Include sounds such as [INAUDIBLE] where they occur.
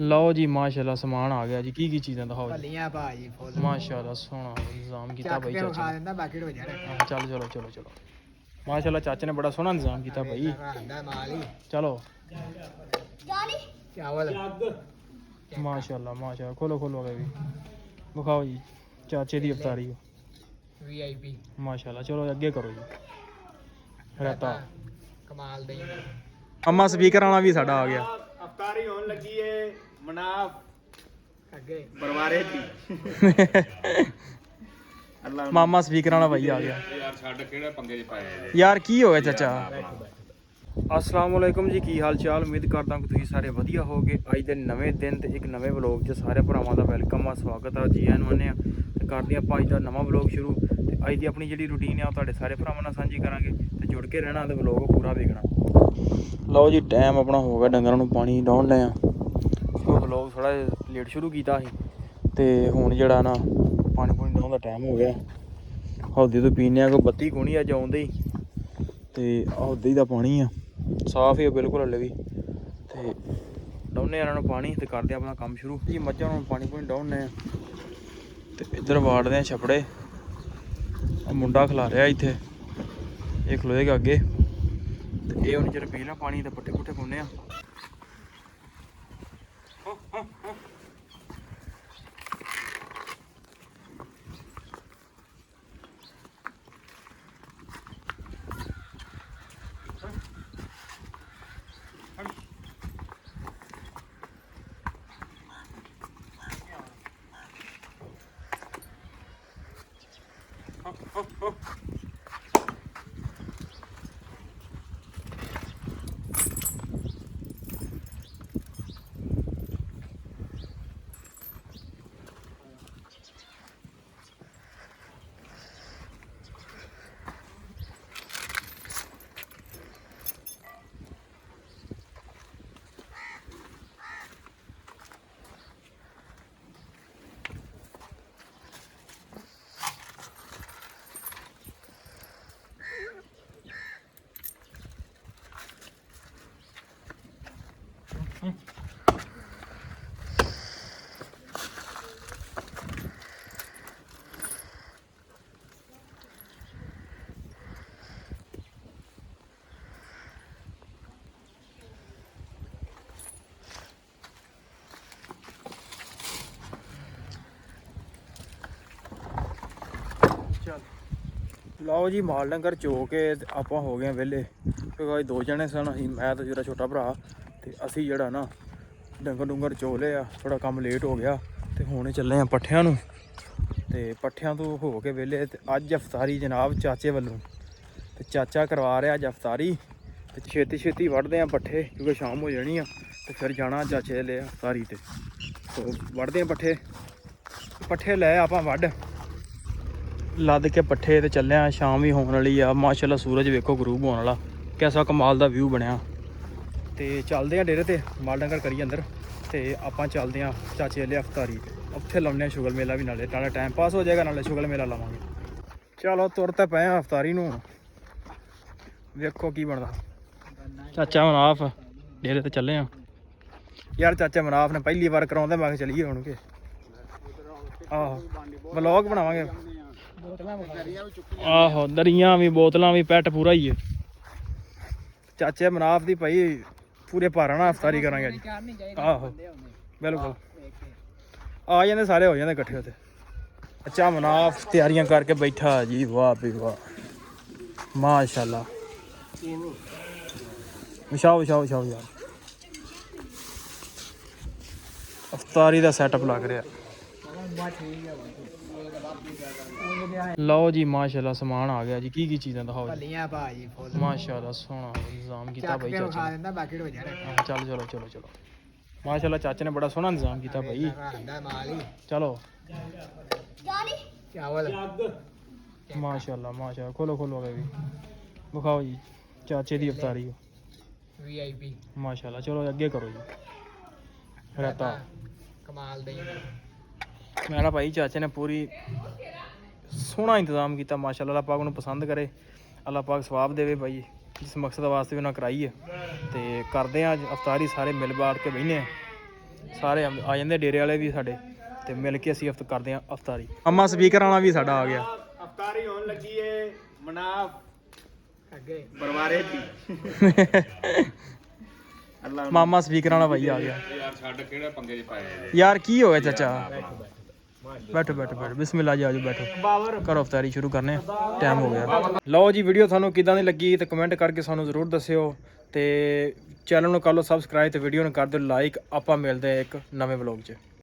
ਲਓ ਜੀ ਮਾਸ਼ਾਅੱਲਾ ਸਮਾਨ ਆ ਗਿਆ ਜੀ। ਕੀ ਕੀ ਚੀਜ਼ਾਂ ਦਿਖਾਓ ਜੀ? ਭੱਲੀਆਂ ਭਾਜੀ ਫੁੱਲ। ਮਾਸ਼ਾਅੱਲਾ ਸੋਹਣਾ ਨਿਜ਼ਾਮ ਕੀਤਾ ਬਾਈ ਚਾਚਾ ਵਿਖਾ ਦਿੰਦਾ ਬਾਕੀ ਢੋ ਜਾਣਾ। ਹਾਂ, ਚੱਲ ਚਲੋ ਚਲੋ ਚਲੋ। ਮਾਸ਼ਾਅੱਲਾ ਚਾਚੇ ਨੇ ਬੜਾ ਸੋਹਣਾ ਨਿਜ਼ਾਮ ਕੀਤਾ ਭਾਈ ਹੀ ਚਲੋ। ਚਾਵਲ। ਮਾਸ਼ਾਅੱਲਾ ਮਾਸ਼ਾਅੱਲਾ ਖੋਲੋ ਖੋਲੋ ਅਗੇ ਵੀ। ਵਿਖਾਓ ਜੀ ਚਾਚੇ ਦੀ ਅਫਤਾਰੀ ਵੀਆਈਪੀ ਮਾਸ਼ਾਅੱਲਾ ਚਲੋ ਅੱਗੇ ਕਰੋ ਜੀ। ਰਤਾ। ਕਮਾਲ ਦੇ ਅੰਮਾ ਸਪੀਕਰ ਵਾਲਾ ਵੀ ਸਾਡਾ ਆ ਗਿਆ। ਅਫਤਾਰੀ ਹੋਣ ਲੱਗੀ ਏ। ਮਨਾਫ ਅੱਗੇ। ਪਰਵਾਰੇ ਦੀ। ਅੱਲਾ। ਮਾਮਾ ਸਪੀਕਰ ਵਾਲਾ ਭਾਈ ਆ ਗਿਆ। ਯਾਰ ਛੱਡ ਕਿਹੜੇ ਪੰਗੇ 'ਚ ਪਾਏ ਯਾਰ ਕੀ ਹੋ ਗਿਆ ਚਾਚਾ ਅਸਲਾਮ ਵਾਲੇਕੁਮ ਜੀ ਕੀ ਹਾਲ ਚਾਲ? ਉਮੀਦ ਕਰਦਾ ਕਿ ਤੁਸੀਂ ਸਾਰੇ ਵਧੀਆ ਹੋਗੇ ਅੱਜ ਦੇ ਨਵੇਂ ਦਿਨ ਤੇ ਇੱਕ ਨਵੇਂ ਵਲੌਗ 'ਚ ਸਾਰੇ ਭਰਾਵਾਂ ਦਾ ਵੈਲਕਮ ਆ ਸਵਾਗਤ ਆ ਜੀ ਆਇਆਂ ਨੂੰ ਆਨੇ ਆ। ਤੇ ਕਰਦੇ ਆਪਾਂ ਅੱਜ ਦਾ ਨਵਾਂ ਵਲੌਗ ਸ਼ੁਰੂ। ਤੇ ਅੱਜ ਦੀ ਆਪਣੀ ਜਿਹੜੀ ਰੁਟੀਨ ਆ ਉਹ ਤੁਹਾਡੇ ਸਾਰੇ ਭਰਾਵਾਂ ਨਾਲ ਸਾਂਝੀ ਕਰਾਂਗੇ। ਤੇ ਜੁੜ ਕੇ ਰਹਿਣਾ ਤੇ ਵਲੌਗ ਪੂਰਾ ਵੇਖਣਾ। ਲਓ ਜੀ ਟਾਈਮ ਆਪਣਾ ਹੋ ਗਿਆ ਡੰਗਰਾਂ ਨੂੰ ਪਾਣੀ ਡਾਉਣ ਲਿਆ ਵਲੌਗ ਥੋੜਾ ਲੇਟ ਸ਼ੁਰੂ ਕੀਤਾ ਸੀ। ਤੇ ਹੁਣ ਜਿਹੜਾ ਨਾ ਪਾਣੀ ਪੂਣੀ ਡਾਉਣ ਦਾ ਟਾਈਮ ਹੋ ਗਿਆ। ਹੌਦੀ ਤੋਂ ਪੀਨੇ ਆ ਕੋ ਬੱਤੀ ਕੋਣੀ ਅੱਜ ਆਉਂਦੇ ਹੀ ਤੇ ਹੌਦੀ ਦਾ ਪਾਣੀ ਆ ਸਾਫ਼ ਹੀ ਬਿਲਕੁਲ ਹਲੇ ਵੀ। ਤੇ ਡਾਉਨੇ ਇਹਨਾਂ ਨੂੰ ਪਾਣੀ ਤੇ ਕਰਦੇ ਆਪਣਾ ਕੰਮ ਸ਼ੁਰੂ। ਜੀ ਮੱਝਾਂ ਨੂੰ ਪਾਣੀ ਪੂਣੀ ਡਾਉਨੇ ਆ। ਤੇ ਇੱਧਰ ਵਾੜਦੇ ਆ ਛਪੜੇ। ਆ ਮੁੰਡਾ ਖਿਲਾ ਰਿਹਾ ਇੱਥੇ। ਇਹ ਖਲੋਏਗਾ ਅੱਗੇ। ਤੇ ਇਹ ਹੁਣ ਜਿਹੜਾ ਪੀ ਲਾ ਪਾਣੀ ਤੇ ਪੱਟੇ ਪੁੱਟੇ ਪਾਉਨੇ ਆ। Oh, [LAUGHS] ਲਓ ਜੀ, ਮਾਲ ਡੰਗਰ ਚੋ ਕੇ ਤੇ ਆਪਾਂ ਹੋ ਗਏ ਵਿਹਲੇ। ਕਿਉਂਕਿ ਦੋ ਜਣੇ ਸਨ, ਅਸੀਂ, ਮੈਂ ਤੇ ਜਿਹੜਾ ਛੋਟਾ ਭਰਾ, ਤੇ ਅਸੀਂ ਜਿਹੜਾ ਨਾ ਡੰਗਰ ਡੁੰਗਰ ਚੋ ਲਿਆ ਆ ਥੋੜਾ ਕੰਮ ਲੇਟ ਹੋ ਗਿਆ, ਤੇ ਹੁਣ ਚੱਲੇ ਆ ਪੱਠਿਆਂ ਨੂੰ। ਤੇ ਪੱਠਿਆਂ ਤੋਂ ਹੋ ਕੇ ਵਿਹਲੇ, ਤੇ ਅੱਜ ਅਫਤਾਰੀ ਜਨਾਬ ਚਾਚੇ ਵੱਲੋਂ। ਤੇ ਚਾਚਾ ਕਰਵਾ ਰਿਹਾ ਅੱਜ ਅਫਤਾਰੀ, ਤੇ ਛੇਤੀ ਛੇਤੀ ਵੱਢਦੇ ਆ ਪੱਠੇ, ਕਿਉਂਕਿ ਸ਼ਾਮ ਹੋ ਜਾਣੀ ਆ, ਤੇ ਫਿਰ ਜਾਣਾ ਚਾਚੇ ਲੈ ਅਫਤਾਰੀ ਤੇ। ਸੋ ਵੱਢਦੇ ਆ ਪੱਠੇ। ਪੱਠੇ ਲੈ ਆਪਾਂ ਵੱਢ। ਲੱਦ ਕੇ ਪੱਠੇ ਤੇ ਚੱਲਿਆ, ਸ਼ਾਮ ਵੀ ਹੋਣ ਵਾਲੀ ਆ। ਮਾਸ਼ਾਅੱਲਾ ਸੂਰਜ ਵੇਖੋ ਗਰੂਬ ਹੋਣ ਵਾਲਾ। ਕਿਹਦਾ ਕਮਾਲ ਦਾ ਵਿਊ ਬਣਿਆ। ਤੇ ਚੱਲਦੇ ਆ ਡੇਰੇ ਤੇ, ਮਾਲ ਡੰਗਰ ਕਰੀ ਅੰਦਰ। ਤੇ ਆਪਾਂ ਚੱਲਦੇ ਆ ਚਾਚੇ ਵਾਲੇ ਅਫਤਾਰੀ ਤੇ। ਉੱਥੇ ਲਾਉਂਦੇ ਆ ਸ਼ੁਗਲ ਮੇਲਾ ਵੀ ਨਾਲੇ। ਨਾਲੇ ਟਾਈਮ ਪਾਸ ਹੋ ਜਾਏਗਾ, ਨਾਲੇ ਸ਼ੁਗਲ ਮੇਲਾ ਲਾਵਾਂਗੇ। ਚਲੋ ਤੁਰ ਤਾਂ ਪਏ ਆ ਅਫਤਾਰੀ ਨੂੰ। ਵੇਖੋ ਕੀ ਬਣਦਾ। ਚਾਚਾ ਮਨਾਫ, ਡੇਰੇ ਤੇ ਚੱਲੇ ਆ। ਯਾਰ ਚਾਚਾ ਮਨਾਫ ਨੇ ਪਹਿਲੀ ਵਾਰ ਕਰਾਉਂਦਾ, ਮੈਂ ਕਿਹਾ ਚਲੀਏ ਹੁਣ ਕੇ। ਆਹੋ ਵਲੌਗ ਬਣਾਵਾਂਗੇ। ਆਹੋ, ਦਰੀਆਂ ਵੀ, ਬੋਤਲਾਂ ਵੀ, ਪੈਟ ਪੂਰਾ ਹੀ ਹੈ। ਚਾਚੇ ਮਨਾਫ ਦੀ ਭਾਈ, ਪੂਰੇ ਭਾਰਾਂ ਨਾਲ ਅਫਤਾਰੀ ਕਰਾਂਗੇ ਅੱਜ। ਚਾਰ ਨਹੀਂ ਚਾਹੀਦਾ ਆਹੋ, ਬਿਲਕੁਲ। ਆ ਜਾਂਦੇ, ਸਾਰੇ ਹੋ ਜਾਂਦੇ ਇਕੱਠੇ ਉੱਤੇ ਅੱਛਾ ਮਨਾਫ ਤਿਆਰੀਆਂ ਕਰਕੇ ਬੈਠਾ ਜੀ, ਵਾਹ ਵੀ ਵਾਹ। ਮਾਸ਼ਾਅੱਲਾ। ਵਿਛਾਓ ਵਿਛਾਓ ਵਿਛਾਓ ਯਾਰ। ਅਫਤਾਰੀ ਦਾ ਸੈਟਅਪ ਲੱਗ ਰਿਹਾ। ਲਓ ਜੀ ਮਾਸ਼ਾਅੱਲਾ ਸਮਾਨ ਆ ਗਿਆ ਜੀ। ਕੀ ਕੀ ਚੀਜ਼ਾਂ ਦਿਖਾਓ ਜੀ? ਭੱਲੀਆਂ ਭਾਜੀ ਫੁੱਲ। ਮਾਸ਼ਾਅੱਲਾ ਸੋਹਣਾ ਨਿਜ਼ਾਮ ਕੀਤਾ ਬਾਈ ਚਾਚਾ ਵਿਖਾ ਦਿੰਦਾ ਬਾਕੀ ਢੋ ਜਾਣਾ। ਹਾਂ, ਚੱਲ ਚਲੋ ਚਲੋ ਚਲੋ। ਮਾਸ਼ਾਅੱਲਾ ਚਾਚੇ ਨੇ ਬੜਾ ਸੋਹਣਾ ਨਿਜ਼ਾਮ ਕੀਤਾ ਭਾਈ ਹੀ। ਚਲੋ। ਚਾਵਲ। ਮਾਸ਼ਾਅੱਲਾ ਮਾਸ਼ਾਅੱਲਾ ਖੋਲੋ ਖੋਲੋ ਅਗੇ ਵੀ। ਵਿਖਾਓ ਜੀ ਚਾਚੇ ਦੀ ਅਫਤਾਰੀ ਵੀਆਈਪੀ। ਮਾਸ਼ਾਅੱਲਾ ਚਲੋ ਅੱਗੇ ਕਰੋ ਜੀ। ਰਤਾ। ਕਮਾਲ ਦੇ ਮੈਂ ਨਾ ਭਾਈ ਚਾਚੇ ਨੇ ਪੂਰੀ ਸੋਹਣਾ ਇੰਤਜ਼ਾਮ ਕੀਤਾ ਮਾਸ਼ਾਅੱਲਾ ਅੱਲਾਹ ਪਾਕ ਨੂੰ ਪਸੰਦ ਕਰੇ ਅੱਲਾਹ ਪਾਕ ਸਵਾਬ ਦੇਵੇ ਭਾਈ ਜਿਸ ਮਕਸਦ ਵਾਸਤੇ ਉਹਨਾਂ ਕਰਾਈ ਹੈ। ਤੇ ਕਰਦੇ ਆ ਅੱਜ ਅਫਤਾਰੀ ਸਾਰੇ ਮਿਲ ਬਾੜ ਕੇ ਬਹਿਨੇ ਆ ਸਾਰੇ ਆ ਜਾਂਦੇ ਡੇਰੇ ਵਾਲੇ ਵੀ ਸਾਡੇ ਤੇ ਮਿਲ ਕੇ ਅਸੀਂ ਅਫਤ ਕਰਦੇ ਆ ਅਫਤਾਰੀ ਅੰਮਾ ਸਪੀਕਰ ਵਾਲਾ ਵੀ ਸਾਡਾ ਆ ਗਿਆ। ਅਫਤਾਰੀ ਹੋਣ ਲੱਗੀ ਏ ਮਨਾਫ ਅੱਗੇ। ਪਰਵਾਰੇ ਦੀ। ਮਾਮਾ ਸਪੀਕਰ ਵਾਲਾ ਭਾਈ ਆ ਗਿਆ। ਯਾਰ ਛੱਡ ਕਿਹੜੇ ਪੰਗੇ 'ਚ ਪਾਏ ਜੇ ਯਾਰ ਕੀ ਹੋ ਗਿਆ ਚਾਚਾ? ਬੈਠੋ ਬੈਠੋ ਬੈਠੋ। ਬਿਸਮਿਲ੍ਲਾ ਜੀ ਆਜੋ ਬੈਠੋ। ਕਰੋ ਅਫਤਾਰੀ ਸ਼ੁਰੂ ਕਰਨੇ ਟਾਈਮ ਹੋ ਗਿਆ। ਲਓ ਜੀ ਵੀਡੀਓ ਤੁਹਾਨੂੰ ਕਿਦਾਂ ਦੀ ਲੱਗੀ ਤੇ ਕਮੈਂਟ ਕਰਕੇ ਸਾਨੂੰ ਜ਼ਰੂਰ ਦੱਸਿਓ। ਤੇ ਚੈਨਲ ਨੂੰ ਕਰ ਲਓ ਸਬਸਕ੍ਰਾਈਬ ਤੇ ਵੀਡੀਓ ਨੂੰ ਕਰ ਦਿਓ ਲਾਈਕ ਆਪਾਂ ਮਿਲਦੇ ਆ ਇੱਕ ਨਵੇਂ ਵਲੌਗ 'ਚ।